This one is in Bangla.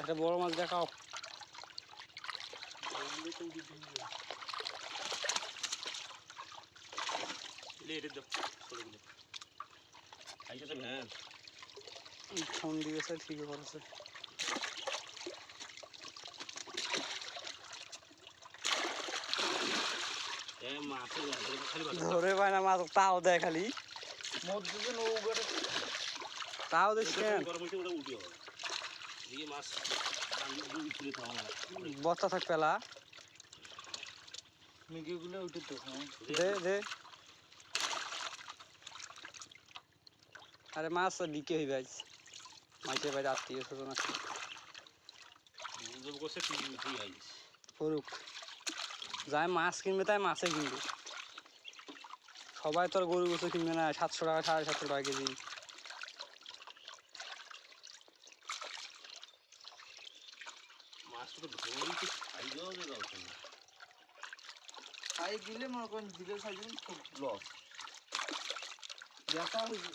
একটা বড় মাছ দেখাও। ফোন দিয়েছে ঠিক করেছে। ধরে পায় না মাছ তাও দেয় খালি। মধ্যে নৌকাটা তাও দেখিস কেন বস্তা থাক পেলা। মিগিগুলো উঠে তো দে দে। আরে মাছ বিকে হইবে আজ। মাছের বাইরে আত্মীয় স্বজন আছে। যাই মাছ কিনবে তাই মাছে কিনবে। সবাই তো আর গরু গোছু কিনবে না। সাতশো টাকা সাড়ে সাতশো টাকা কেজি। খাই দিলে মনে করেন দিলে খাই খুব লস দেখা হয়েছে